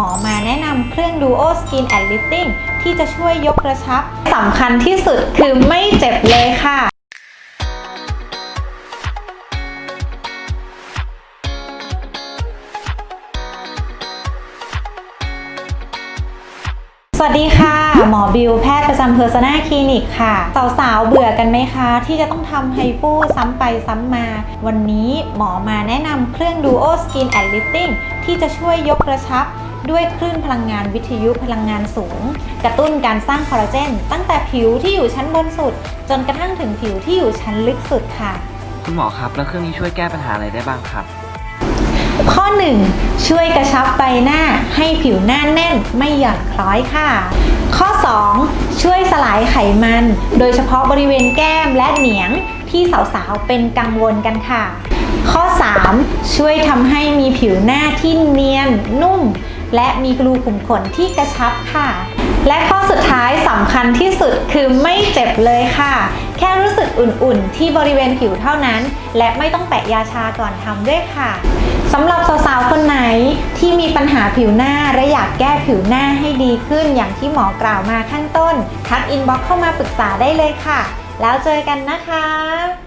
หมอมาแนะนำเครื่อง Duo Skin and Lifting ที่จะช่วยยกกระชับสำคัญที่สุดคือไม่เจ็บเลยค่ะสวัสดีค่ะ หมอบิวแพทย์ประจำเพอร์ซนาคลินิกค่ะ สาวๆ เบื่อกันไหมคะ ที่จะต้องทำไฮฟูซ้ำไปซ้ำมา วันนี้หมอมาแนะนำเครื่อง Duo Skin and Lifting ที่จะช่วยยกกระชับ ด้วยคลื่นพลังงานวิทยุพลังงานสูง กระตุ้นการสร้างคอลลาเจน ตั้งแต่ผิวที่อยู่ชั้นบนสุด จนกระทั่งถึงผิวที่อยู่ชั้นลึกสุดค่ะ คุณหมอครับ แล้วเครื่องนี้ช่วยแก้ปัญหาอะไรได้บ้างครับ ข้อ 1 ช่วยกระชับใบหน้าให้ผิวหน้าแน่นไม่หย่อนคล้อยค่ะ ข้อ 2 ช่วยสลายไขมัน โดยเฉพาะบริเวณแก้มและเหนียงที่สาวๆเป็นกังวลกันค่ะ ข้อ 3 ช่วยทำให้มีผิวหน้าที่เนียนนุ่ม และมีรูขุมขนที่กระชับค่ะ และข้อสุดท้ายสำคัญที่สุดคือไม่เจ็บเลยค่ะ แค่รู้สึกอุ่นๆ ที่บริเวณผิวเท่านั้น และไม่ต้องแปะยาชาก่อนทำด้วยค่ะสำหรับสาวๆ คนไหนที่มีปัญหาผิวหน้าและอยากแก้ผิวหน้าให้ดีขึ้นอย่างที่หมอกล่าวมาข้างต้น ทักอินบ็อกเข้ามาปรึกษาได้เลยค่ะ แล้วเจอกันนะคะ